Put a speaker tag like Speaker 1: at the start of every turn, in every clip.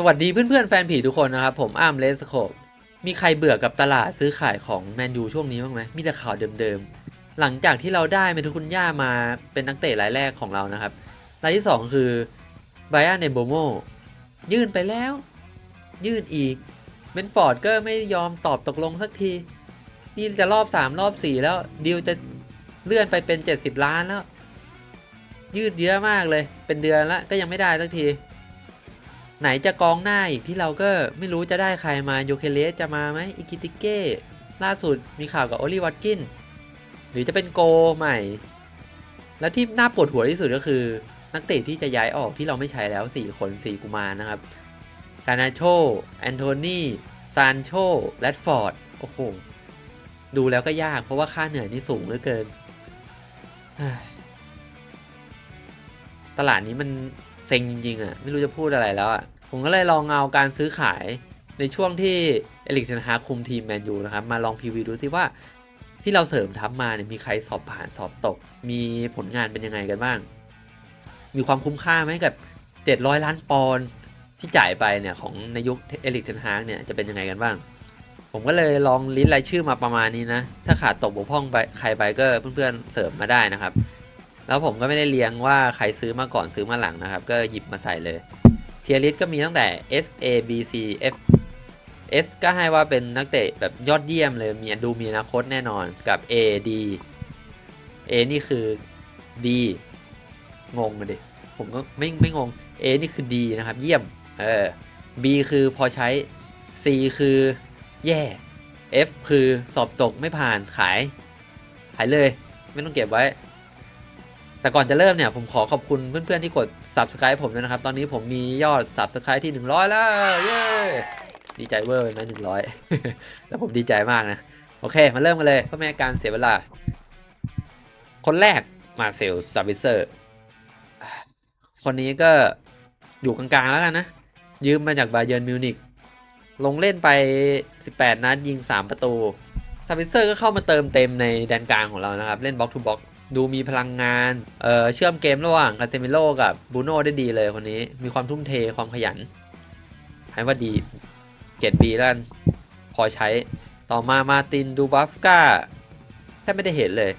Speaker 1: สวัสดีเพื่อนๆแฟนผีทุกคนนะครับ ผมอ้ามเลสโคปมีใครเบื่อกับตลาดซื้อขายของแมนยูช่วงนี้บ้างไหมมีแต่ข่าวเดิมๆ หลังจากที่เราได้เมทุคุณย่ามาเป็นนักเตะรายแรกของเรานะครับ รายที่ 2 คือไบรอันเนโบโมยื่นไปแล้ว ยื่นอีกเบนฟอร์ดก็ไม่ยอมตอบตกลงสักที นี่จะรอบ 3 รอบ 4 แล้วดีลจะเลื่อนไปเป็น 70 ล้านแล้ว ยืดเยอะมากเลย เป็นเดือนละก็ยังไม่ได้สักที ไหนจะกองหน้าอีกที่เราก็ไม่รู้จะได้ใครมาโยเคเลสจะมาไหมอิกิติเก้ล่าสุดมีข่าวกับโอลิวัตกิน หรือจะเป็นโกใหม่ และที่น่าปวดหัวที่สุดก็คือ นักเตะที่จะย้ายออกที่เราไม่ใช้แล้ว 4 คน 4 กุมารนะครับกานาโชแอนโทนีซานโชแรดฟอร์ด โอ้โห ดูแล้วก็ยากเพราะว่าค่าเหนื่อยนี่สูงเหลือเกิน ตลาดนี้มัน เซ็งจริงๆอะไม่รู้จะพูดอะไรแล้วอะผมก็เลยลองเอาการซื้อขายในช่วงที่เอลิกเทนฮาคุมทีมแมนยูนะครับ มาลองพรีวิวดูซิว่า ที่เราเสริมทัพมาเนี่ยมีใครสอบผ่านสอบตก มีผลงานเป็นยังไงกันบ้าง มีความคุ้มค่าไหมกับ 700 ล้านปอนด์ที่จ่ายไปเนี่ยของในยุคเอลิกเทนฮาเนี่ยจะเป็นยังไงกันบ้าง ผมก็เลยลองลิสต์รายชื่อมาประมาณนี้นะ ถ้าขาดตกบกพร่องไปใครไปก็เพื่อนๆเสริมมาได้นะครับ แล้วผมก็ไม่ได้เลี้ยงว่าใครซื้อมาก่อนซื้อมาหลังนะครับ ก็หยิบมาใส่เลย เทียริสก็มีตั้งแต่ S A B C F S ก็ให้ว่าเป็นนักเตะแบบยอดเยี่ยมเลยมีดูมีอนาคตแน่นอนกับ A D A นี่คือ D งงเลยผมก็ไม่ไม่งง A นี่คือ D นะครับ เยี่ยมเออ B คือพอใช้ C คือแย่ F คือสอบตกไม่ผ่านขาย ขายเลย ไม่ต้องเก็บไว้ แต่ก่อนจะเริ่มเนี่ยผมขอขอบคุณเพื่อนๆที่กด subscribe ผมด้วยนะครับ ตอนนี้ผมมียอด subscribe ที่ 100 แล้ว เย้ดีใจเวอร์ไปไหมหนึ่งร้อยแต่ผมดีใจมากนะ โอเค มาเริ่มกันเลยเพื่อไม่ให้การเสียเวลา คนแรกมาเซลซาบิเซอร์ คนนี้ก็อยู่กลางๆแล้วกันนะ ยืมมาจากบาเยิร์นมิวนิกลงเล่นไป 18 นัดยิง 3 ประตูซาบิเซอร์ก็เข้ามาเติมเต็มในแดนกลางของเรานะครับ เล่นบล็อกทูบล็อก ดูมีพลังงานเเชื่อมเกมระหว่างคาเซมิโลกับบูโน่ได้ดีเลยคนนี้ มีความทุ่มเทความขยันให้ว่าดีเกรดบีแล้วพอใช้ต่อมามาตินดูบัฟก้าแทบไม่ได้เห็นเลย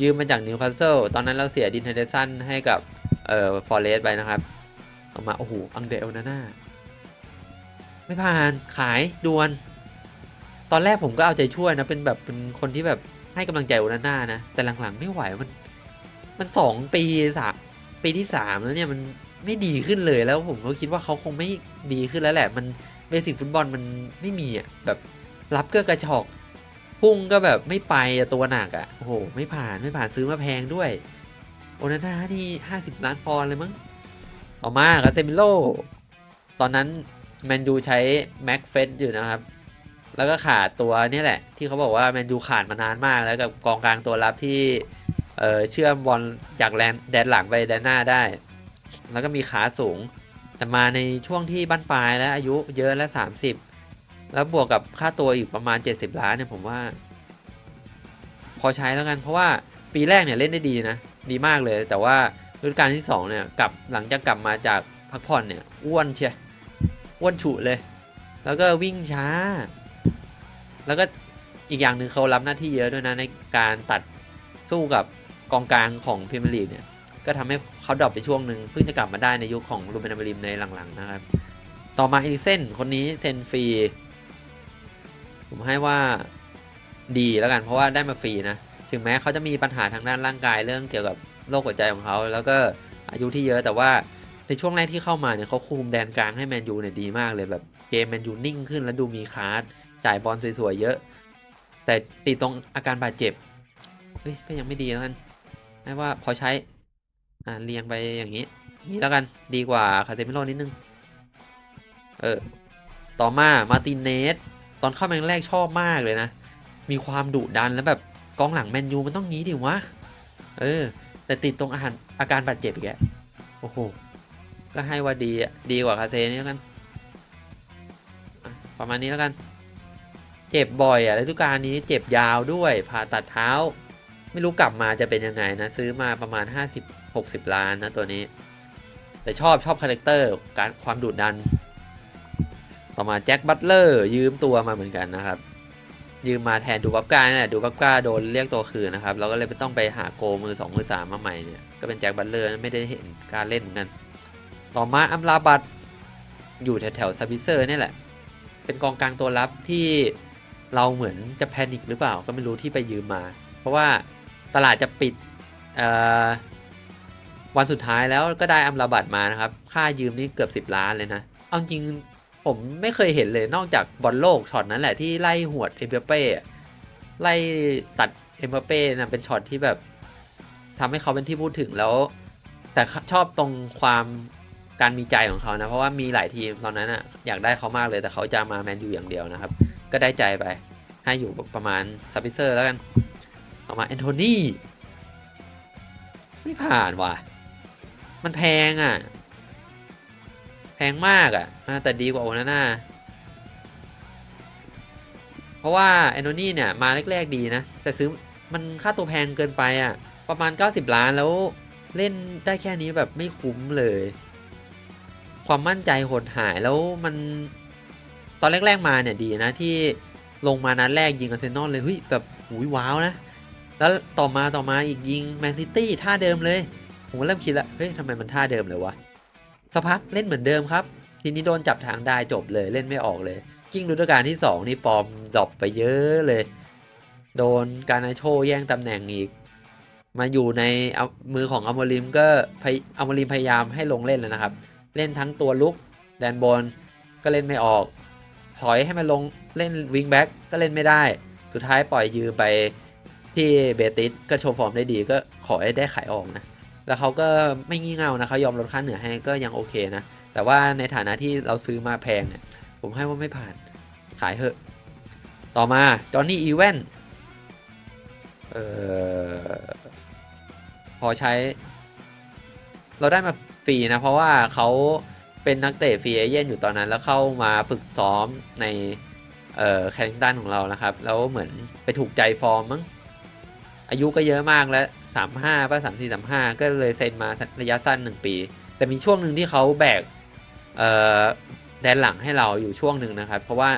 Speaker 1: ยืมมาจากนิวคาสเซิลตอนนั้นเราเสียดินเฮเดสันให้กับเอ่อฟอร์เรสไปนะครับต่อมา โอ้โห อังเดลนาน่าไม่ผ่านขายด่วน ตอนแรกผมก็เอาใจช่วยนะ เป็นแบบเป็นคนที่แบบ ให้กำลังใจโอนาน่านะ แต่หลังๆไม่ไหวมัน มันสองปีสามปีที่สามแล้วเนี่ยมันไม่ดีขึ้นเลยแล้วผมก็คิดว่าเขาคงไม่ดีขึ้นแล้วแหละ มันเบสิกฟุตบอลมันไม่มีอะแบบรับก็กระชอกพุ่งก็แบบไม่ไปตัวหนักอะโอ้โหไม่ผ่านไม่ผ่านซื้อมาแพงด้วย โอนาน่านี่ห้าสิบล้านปอนด์เลยมั้งต่อมาคาเซมิโล ตอนนั้นแมนยูใช้แม็กเฟสอยู่นะครับ แล้วก็ขาดตัวนี่แหละ ที่เขาบอกว่าแมนยูขาดมานานมากแล้วกับกองกลางตัวรับที่เเชื่อมบอลจากแลนแดนหลังไปแดนหน้าได้ แล้วก็มีขาสูง แต่มาในช่วงที่บั้นปลายแล้วอายุเยอะแล้ว 30 แล้วบวกกับค่าตัวอีกประมาณ 70 ล้านเนี่ยผมว่า พอใช้แล้วกัน เพราะว่าปีแรกเนี่ยเล่นได้ดีนะ ดีมากเลย แต่ว่าฤดูกาลที่2เนี่ยกลับหลังจากกลับมาจากพักผ่อนเนี่ยอ้วนเชียอ้วนฉุเลย แล้วก็วิ่งช้า แล้วก็อีกอย่างหนึ่งเขารับหน้าที่เยอะด้วยนะ ในการตัดสู้กับกองกลางของพรีเมียร์ลีกเนี่ย ก็ทำให้เขาดรอปไปช่วงหนึ่งเพิ่งจะกลับมาได้ในยุคของรูเบนอมริมในหลังๆนะครับ ต่อมาเอลิเซนคนนี้เซนฟรี ผมให้ว่าดีแล้วกันเพราะว่าได้มาฟรีนะ ถึงแม้เขาจะมีปัญหาทางด้านร่างกายเรื่องเกี่ยวกับโรคหัวใจของเขา แล้วก็อายุที่เยอะแต่ว่าในช่วงแรกที่เข้ามาเนี่ยเขาคุมแดนกลางให้แมนยูเนี่ยดีมากเลยแบบ กมแมนยูนิ่งขึ้นแล้วดูมีคาร์ดจ่ายบอลสวยๆเยอะ แต่ติดตรงอาการบาดเจ็บเฮ้ยก็ยังไม่ดีแล้วกันให้ว่าพอใช้อ่าเรียงไปอย่างนี้อย่างนี้แล้วกันดีกว่าคาเซมิโลนิดนึงเออต่อมามาตินเนสตอนเข้าแมาแรกชอบมากเลยนะ มีความดุดันแล้วแบบกองหลังแมนยูมันต้องงี้ดิวะเออ แต่ติดตรงอาหารอาการบาดเจ็บอีกแกโอ้โหก็ให้ว่าดีอะดีกว่าคาเซนี่แล้วกัน ประมาณนี้แล้วกัน เจ็บบ่อยอะฤดูกาลนี้เจ็บยาวด้วยผ่าตัดเท้า ไม่รู้กลับมาจะเป็นยังไงนะ ซื้อมาประมาณ 50 60 ล้านนะตัวนี้ แต่ชอบชอบคาแรคเตอร์การความดุดัน ต่อมาแจ็คบัตเลอร์ยืมตัวมาเหมือนกันนะครับ ยืมมาแทนดูบับกาเนี่ยแหละดูบับกาโดนเรียกตัวคืนนะครับเราก็เลยไม่ต้องไปหาโกมือสองมือสามมาใหม่เนี่ยก็เป็นแจ็คบัตเลอร์ไม่ได้เห็นการเล่นเหมือนกัน ต่อมาอัมราบัตอยู่แถวแถวๆซาบิเซอร์นี่แหละ เป็นกองกลางตัวรับที่เราเหมือนจะแพนิคหรือเปล่าก็ไม่รู้ที่ไปยืมมา เพราะว่าตลาดจะปิดวันสุดท้ายแล้วก็ได้อัมราบัตมานะครับ ค่ายืมนี่เกือบ 10 ล้านเลยนะ เอาจริงผมไม่เคยเห็นเลยนอกจากบอลโลกช็อตนั้นแหละที่ไล่หวดเอ็มเปเป้ไล่ตัดเอ็มเปเป้นะเป็นช็อตที่แบบทำให้เขาเป็นที่พูดถึงแล้ว แต่ชอบตรงความ การมีใจของเขานะ เพราะว่ามีหลายทีมตอนนั้นอะอยากได้เขามากเลยแต่เขาจะมาแมนยูอย่างเดียวนะครับ ก็ได้ใจไปให้อยู่ประมาณซับปิเซอร์แล้วกันต่อมาแอนโทนีไม่ผ่านว่ะ มันแพงอะ แพงมากอะอะ แต่ดีกว่าโอนาน่าเพราะว่าแอนโทนีเนี่ยมาแรก ๆ ดีนะ แต่ซื้อมันค่าตัวแพงเกินไปอะ ประมาณ 90 ล้านแล้วเล่นได้แค่นี้แบบไม่คุ้มเลย ความมั่นใจหดหายแล้วมันตอนแรก ๆ มาเนี่ยดีนะที่ลงมานัดแรกยิงอาร์เซนอลเลยเฮ้ยแบบหุยว้าวนะ แล้วต่อมาต่อมาอีกยิงแมนซิตี้ท่าเดิมเลย ผมก็เริ่มคิดละเฮ้ยทำไมมันท่าเดิมเลยวะสักพักเล่นเหมือนเดิมครับ ทีนี้โดนจับทางได้จบเลยเล่นไม่ออกเลยยิ่งฤดูกาลที่ 2 นี่ฟอร์มดรอปไปเยอะเลย โดนการนาโชแย่งตำแหน่งอีก มาอยู่ในเอามือของอมริมก็อมริมพยายามให้ลงเล่นแล้วนะครับ เล่นทั้งตัวลุกแดนบนก็เล่นไม่ออก ถอยให้มันลงเล่นวิงแบ็กก็เล่นไม่ได้ สุดท้ายปล่อยยืมไปที่เบติสก็โชว์ฟอร์มได้ดีก็ขอให้ได้ขายออกนะ แล้วเขาก็ไม่งี่เง่านะเขายอมลดค่าเหนือให้ก็ยังโอเคนะ แต่ว่าในฐานะที่เราซื้อมาแพงเนี่ยผมให้ว่าไม่ผ่านขายเถอะ ต่อมาจอห์นนี่อีเวนพอใช้ เราได้มา ฟรีนะ เพราะว่าเขาเป็นนักเตะฟรีเอเย่นอยู่ตอนนั้น แล้วเข้ามาฝึกซ้อมในเอ่อแคลิงตันของเรานะครับ แล้วเหมือนไปถูกใจฟอร์มมั้งอายุก็เยอะมากแล้วสามห้าป่ะสามสี่สามห้าก็เลยเซ็นมาระยะสั้นหนึ่งปี แต่มีช่วงหนึ่งที่เขาแบกเอ่อแดนหลังให้เราอยู่ช่วงหนึ่งนะครับ เพราะว่า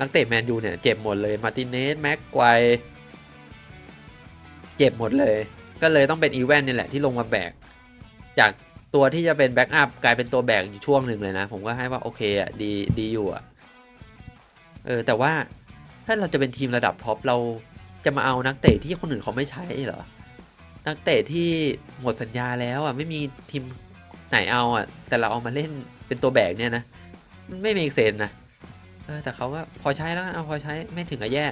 Speaker 1: นักเตะแมนยูเนี่ยเจ็บหมดเลย มาร์ติเนสแม็กไกวเจ็บหมดเลย ก็เลยต้องเป็นอีแวนนี่แหละที่ลงมาแบก จาก ตัวที่จะเป็นแบ็กอัพกลายเป็นตัวแบกอยู่ช่วงหนึ่งเลยนะ ผมก็ให้ว่าโอเคอะดีดีอยู่อะเออแต่ว่าถ้าเราจะเป็นทีมระดับท็อปเราจะมาเอานักเตะที่คนอื่นเขาไม่ใช้เหรอ นักเตะที่หมดสัญญาแล้วอะไม่มีทีมไหนเอาอะ แต่เราเอามาเล่นเป็นตัวแบกเนี่ยนะมันไม่มีเซนนะเออแต่เขาก็พอใช้แล้วเอาพอใช้ไม่ถึงกับแย่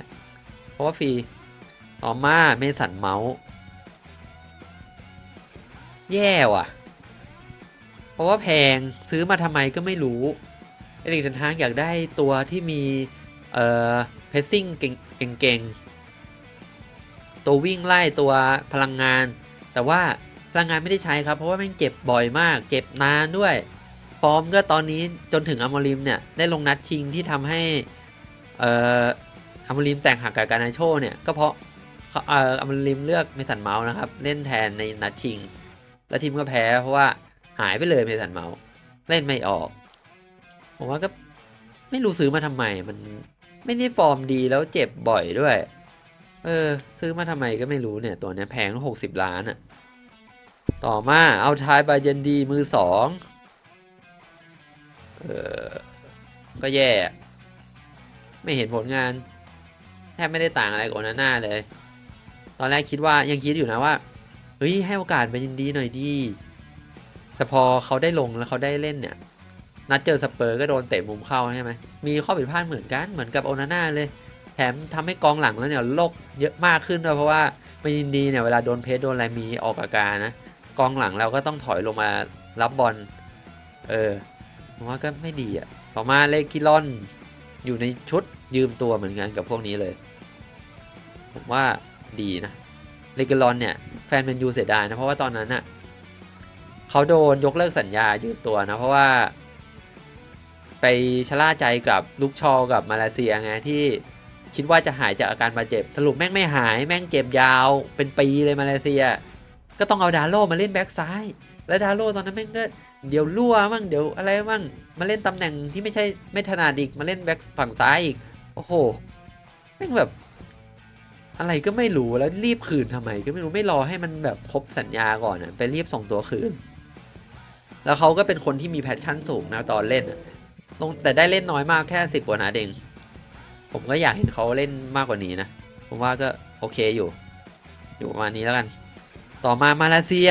Speaker 1: เพราะว่าฟรีต่อมาเมสันเมาส์แย่ว่ะ เพราะว่าแพงซื้อมาทำไมก็ไม่รู้เอริกเซนทางอยากได้ตัวที่มี เอ่อเพสซิ่งเก่งๆ ตัววิ่งไล่ตัวพลังงาน แต่ว่าพลังงานไม่ได้ใช้ครับ เพราะว่าแม่งเจ็บบ่อยมาก เจ็บนานด้วย ฟอร์มก็ตอนนี้จนถึงอมริมเนี่ยได้ลงนัดชิงที่ทำให้ เอ่ออมริมแต่งหักกับการนาโชเนี่ยก็เพราะเขาเอ่ออมริมเลือกเมสันเมาส์นะครับ เล่นแทนในนัดชิง แล้วทีมก็แพ้เพราะว่า หายไปเลยเมสันเมาส์เล่นไม่ออก ผมว่าก็ไม่รู้ซื้อมาทำไม มันไม่ได้ฟอร์มดีแล้วเจ็บบ่อยด้วย เออ ซื้อมาทำไมก็ไม่รู้เนี่ย ตัวเนี้ยแพงหกสิบล้านอะต่อมาเอาทายบาเยนดีมือสองเออก็แย่ ไม่เห็นผลงาน แทบไม่ได้ต่างอะไรกับโอนาน่าเลย ตอนแรกคิดว่ายังคิดอยู่นะว่า เฮ้ย ให้โอกาสบาเยนดีหน่อยดี แต่พอเขาได้ลงแล้วเขาได้เล่นเนี่ย นัดเจอสเปอร์ก็โดนเตะมุมเข้าใช่ไหมมีข้อผิดพลาดเหมือนกันเหมือนกับโอนาน่าเลย แถมทำให้กองหลังแล้วเนี่ยโลกเยอะมากขึ้นด้วยเพราะว่าไมันยินดีเนี่ยเวลาโดนเพสโดนอะไรมีออกอาการนะกองหลังเราก็ต้องถอยลงมารับบอลเออผมว่าก็ไม่ดีอะต่อมาเลกิลอนอยู่ในชุดยืมตัวเหมือนกันกับพวกนี้เลย ผมว่าดีนะเลกิลอนเนี่ยแฟนแมนยูเสียดายนะเพราะว่าตอนนั้นอะ เขาโดนยกเลิกสัญญายืมตัวนะ เพราะว่า ไปชะล่าใจกับลูกชอกับมาเลเซียไงที่คิดว่าจะหายจากอาการบาดเจ็บ สรุปแม่งไม่หายแม่งเจ็บยาวเป็นปีเลยมาเลเซีย ก็ต้องเอาดาโลมาเล่นแบ็กซ้าย แล้วดาโลตอนนั้นแม่งก็เดี๋ยวรั่วมั่งเดี๋ยวอะไรมั่งมาเล่นตำแหน่งที่ไม่ใช่ไม่ถนัดอีกมาเล่นแบ็คฝั่งซ้ายอีกโอ้โหแม่งแบบอะไรก็ไม่รู้แล้วรีบคืนทำไม ก็ไม่รู้ไม่รอให้มันแบบครบสัญญาก่อนอะไปรีบส่งตัวคืน แล้วเขาก็เป็นคนที่มีแพชชั่นสูงนะตอนเล่นลงแต่ได้เล่นน้อยมากแค่สิบกว่านัดเองผมก็อยากเห็นเขาเล่นมากกว่านี้นะ ผมว่าก็โอเคอยู่ อยู่ประมาณนี้แล้วกัน ต่อมามาเลเซีย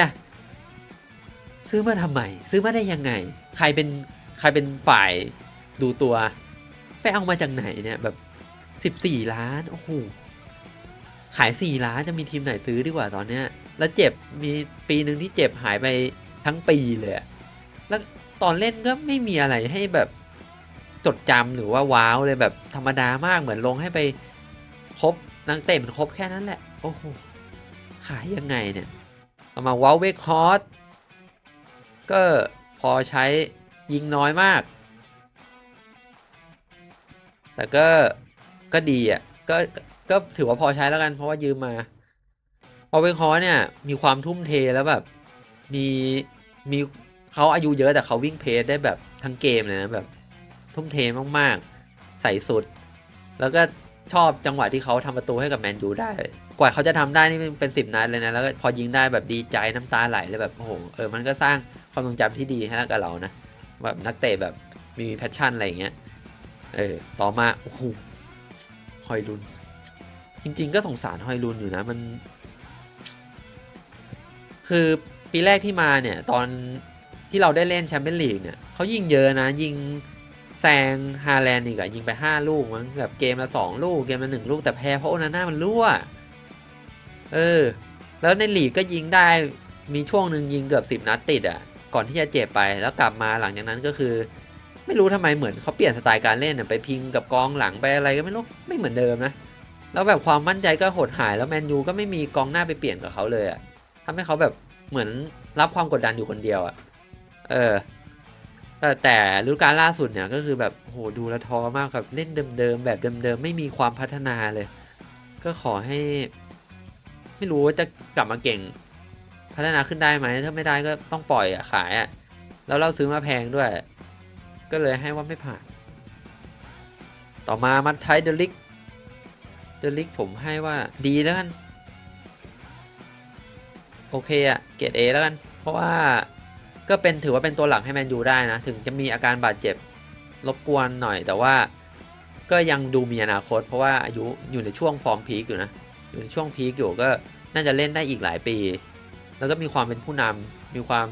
Speaker 1: ซื้อมาทำไม ซื้อมาได้ยังไง ใครเป็นใครเป็นฝ่ายดูตัว ไปเอามาจากไหนเนี่ยแบบสิบสี่ล้าน โอ้โห ขายสี่ล้านจะมีทีมไหนซื้อดีกว่าตอนเนี้ย แล้วเจ็บมีปีหนึ่งที่เจ็บหายไปทั้งปีเลยอะ ตอนเล่นก็ไม่มีอะไรให้แบบจดจำหรือว่าว้าวเลยแบบธรรมดามากเหมือนลงให้ไปครบนักเตะมันครบแค่นั้นแหละ โอ้โห ขายยังไงเนี่ยเอามาวอลเวคอสก็พอใช้ยิงน้อยมาก แต่ก็ก็ดีอะก็ก็ถือว่าพอใช้แล้วกันเพราะว่ายืมมาพอเวคอสเนี่ยมีความทุ่มเทแล้วแบบมีมี เขาอายุเยอะแต่เขาวิ่งเพสได้แบบทั้งเกมเลยนะแบบ ทุ่มเทมากๆ ใส่สุด แล้วก็ชอบจังหวะที่เขาทำประตูให้กับแมนยูได้ กว่าเขาจะทำได้นี่เป็นสิบนัดเลยนะ แล้วก็พอยิงได้แบบดีใจน้ำตาไหลเลยแบบโอ้โหเออมันก็สร้างความทรงจำที่ดีให้กับเรานะแบบนักเตะแบบมีแพชชั่นอะไรอย่างเงี้ยเออต่อมาโอ้โหฮอยลุน จริง ๆ ก็สงสารฮอยลุนอยู่นะมัน คือปีแรกที่มาเนี่ย ตอน ที่เราได้เล่นแชมเปี้ยนลีกเนี่ยเขายิงเยอะนะ ยิงแซงฮาแลนด์อีกอะยิงไป 5 ลูกมั้งแบบเกมละ 2 ลูกเกมละ 1 ลูกแต่แพ้เพราะโอนาน่ามันรั่ว เออ แล้วในลีกก็ยิงได้มีช่วงหนึ่งยิงเกือบ 10 นัดติดอะก่อนที่จะเจ็บไปแล้วกลับมาหลังจากนั้นก็คือ ไม่รู้ทำไมเหมือนเขาเปลี่ยนสไตล์การเล่นไปพิงกับกองหลังไปอะไรก็ไม่รู้ไม่เหมือนเดิมนะแล้วแบบความมั่นใจก็หดหายแล้วแมนยูก็ไม่มีกองหน้าไปเปลี่ยนกับเขาเลยอะทำให้เขาแบบเหมือนรับความกดดันอยู่คนเดียวอะ เออ แต่แต่ฤดูกาลล่าสุดเนี่ยก็คือแบบโหดูลวท้อมากแบบเล่นเดิมๆแบบเดิมๆไม่มีความพัฒนาเลย ก็ขอให้ ไม่รู้ว่าจะกลับมาเก่ง พัฒนาขึ้นได้ไหมถ้าไม่ได้ก็ต้องปล่อยอะขายอะแล้วเราซื้อมาแพงด้วย ก็เลยให้ว่าไม่ผ่าน ต่อมามัดไทยเดลิกเดลิกผมให้ว่าดีแล้วกัน โอเคอะเกรดเอแล้วกัน เพราะว่า ก็เป็นถือว่าเป็นตัวหลักให้แมนยูได้นะ ถึงจะมีอาการบาดเจ็บรบกวนหน่อย แต่ว่าก็ยังดูมีอนาคต เพราะว่าอายุอยู่ในช่วงฟอร์มพีคอยู่นะ อยู่ในช่วงพีคอยู่ก็น่าจะเล่นได้อีกหลายปี แล้วก็มีความเป็นผู้นำมีความ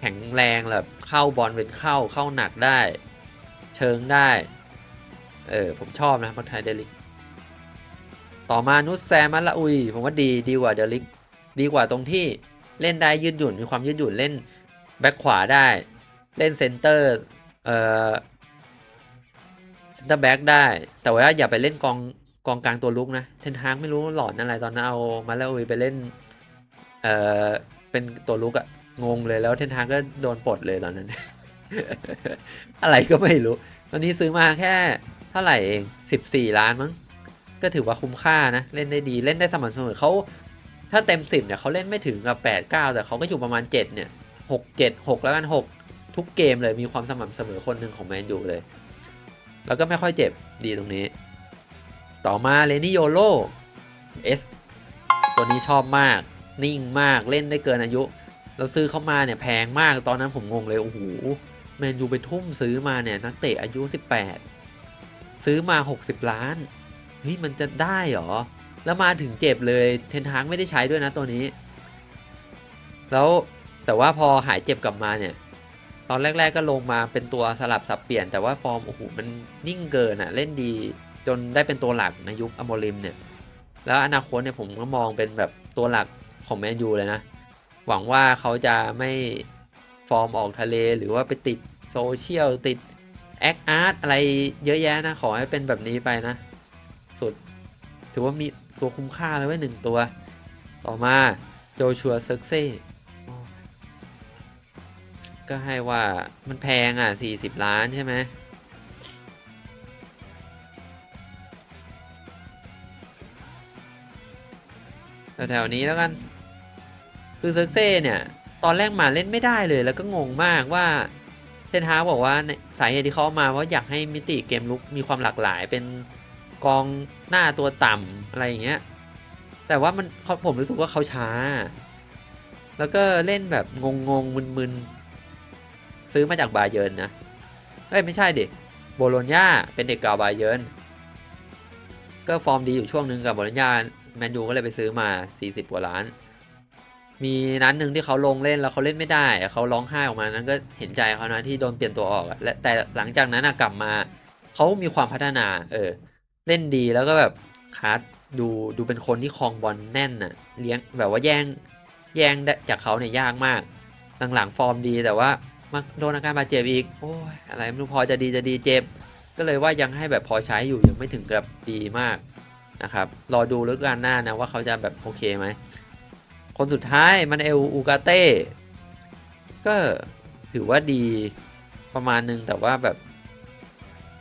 Speaker 1: แข็งแรงแบบเข้าบอลเป็นเข้าเข้าหนักได้ เชิงได้ เออผมชอบนะมัทไทยเดลิก ต่อมานุสแซมัตละอุย ผมว่าดีดีกว่าเดลิก ดีกว่าตรงที่ เล่นได้ยืดหยุ่นมีความยืดหยุ่นเล่นแบ็คขวาได้ เล่นเซนเตอร์เอ่อเซนเตอร์แบ็กได้ แต่ว่าอย่าไปเล่นกองกองกลางตัวลุกนะ เทนฮางไม่รู้หลอนอะไรตอนนั้นเอามาแล้วไปเล่นเอ่อเป็นตัวลุกอะงงเลยแล้วเทนฮางก็โดนปลดเลยตอนนั้น อะไรก็ไม่รู้ ตอนนี้ซื้อมาแค่เท่าไหร่เอง 14 ล้านมั้งก็ถือว่าคุ้มค่านะ เล่นได้ดีเล่นได้สม่ำเสมอเขา ถ้าเต็ม 10เนี่ยเขาเล่นไม่ถึงกับ8 9 แต่เขาก็อยู่ประมาณ 7 เนี่ย 6 7 6 แล้วกัน 6 ทุกเกมเลยมีความสม่ำเสมอคนหนึ่งของแมนยูเลย แล้วก็ไม่ค่อยเจ็บดีตรงนี้ ต่อมาเลนิโยโลเอสตัวนี้ชอบมาก นิ่งมากเล่นได้เกินอายุ เราซื้อเข้ามาเนี่ยแพงมากตอนนั้นผมงงเลย โอ้โหแมนยูไปทุ่มซื้อมาเนี่ยนักเตะอายุ 18 ซื้อมา 60 ล้านเฮ้ยมันจะได้เหรอ แล้วมาถึงเจ็บเลยเทนฮางไม่ได้ใช้ด้วยนะตัวนี้ แล้วแต่ว่าพอหายเจ็บกลับมาเนี่ย ตอนแรก ๆก็ลงมาเป็นตัวสลับสับเปลี่ยน แต่ว่าฟอร์มโอ้โหมันนิ่งเกินอะเล่นดีจนได้เป็นตัวหลักในยุคอโมริมเนี่ย แล้วอนาคตเนี่ยผมก็มองเป็นแบบตัวหลักของแมนยูเลยนะ หวังว่าเขาจะไม่ฟอร์มออกทะเลหรือว่าไปติดโซเชียลติดแอคอาร์ตอะไรเยอะแยะนะ ขอให้เป็นแบบนี้ไปนะ สุด ถือว่ามี ตัวคุ้มค่าเลยไว้หนึ่งตัว ต่อมาโจชัวเซิร์กเซ่ก็ให้ว่ามันแพงอะ 40 ล้านใช่ไหมแถวๆนี้แล้วกัน คือเซิร์กเซ่เนี่ย ตอนแรกมาเล่นไม่ได้เลยแล้วก็งงมากว่าเทนฮาบอกว่าใสาเหตุที่เขาเอามาเพราะอยากให้มิติเกมลุกมีความหลากหลายเป็น กองหน้าตัวต่ำอะไรอย่างเงี้ย แต่ว่ามันเขาผมรู้สึกว่าเขาช้า แล้วก็เล่นแบบงงงๆมึนๆซื้อมาจากบาเยิร์นนะเอ้ยไม่ใช่ดิโบโลญญาเป็นเด็กเก่าบาเยิร์นก็ฟอร์มดีอยู่ช่วงหนึ่งกับโบโลญญาแมนยูก็เลยไปซื้อมา 40กว่าล้าน มีนัดหนึ่งที่เขาลงเล่นแล้วเขาเล่นไม่ได้เขาร้องไห้ออกมานั้นก็เห็นใจเขานะที่โดนเปลี่ยนตัวออกและแต่หลังจากนั้นกลับมาเขามีความพัฒนา เออ เล่นดีแล้วก็แบบคาร์ดดูดูเป็นคนที่คลองบอลแน่นน่ะเลี้ยงแบบว่าแย่งแย่งได้จากเขาเนี่ยยากมาก หลังๆฟอร์มดีแต่ว่ามาโดนอาการบาดเจ็บอีก โอ้ยอะไรไม่รู้พอจะดีจะดีเจ็บ ก็เลยว่ายังให้แบบพอใช้อยู่ยังไม่ถึงกับดีมากนะครับ รอดูฤดูกาลหน้านะว่าเขาจะแบบโอเคไหม คนสุดท้ายมันเอลอูกาเต้ก็ถือว่าดีประมาณนึงแต่ว่าแบบ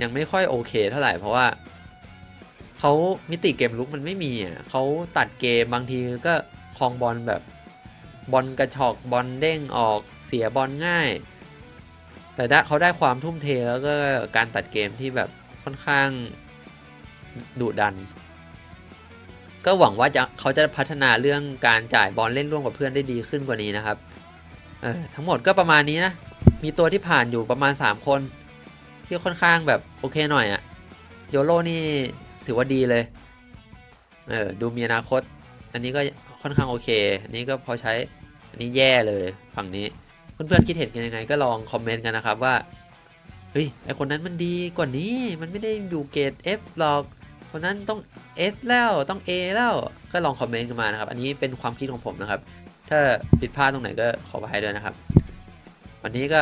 Speaker 1: ยังไม่ค่อยโอเคเท่าไหร่เพราะว่า เขามิติเกมลุกมันไม่มีอะเขาตัดเกมบางทีก็คลองบอลแบบบอลกระชอกบอลเด้งออกเสียบอลง่าย แต่ได้เขาได้ความทุ่มเทแล้วก็การตัดเกมที่แบบค่อนข้างดุดัน ก็หวังว่าจะเขาจะพัฒนาเรื่องการจ่ายบอลเล่นร่วมกับเพื่อนได้ดีขึ้นกว่านี้นะครับเออทั้งหมดก็ประมาณนี้นะ มีตัวที่ผ่านอยู่ประมาณ 3 คน ที่ค่อนข้างแบบโอเคหน่อยอะโยโรนี่ ถือว่าดีเลย เออ ดูมีอนาคต อันนี้ก็ค่อนข้างโอเค อันนี้ก็พอใช้ อันนี้แย่เลยฝั่งนี้ เพื่อนๆคิดเห็นกันยังไงก็ลองคอมเมนต์กันนะครับว่า เฮ้ย ไอคนนั้นมันดีกว่านี้ มันไม่ได้อยู่เกรด F หรอก คนนั้นต้อง S แล้ว ต้อง A แล้ว ก็ลองคอมเมนต์กันมานะครับ อันนี้เป็นความคิดของผมนะครับ ถ้าผิดพลาดตรงไหนก็ขออภัยด้วยนะครับ วันนี้ก็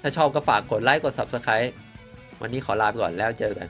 Speaker 1: ถ้าชอบก็ฝากกดไลค์ กด Subscribe วันนี้ขอลาไปก่อนแล้วเจอกัน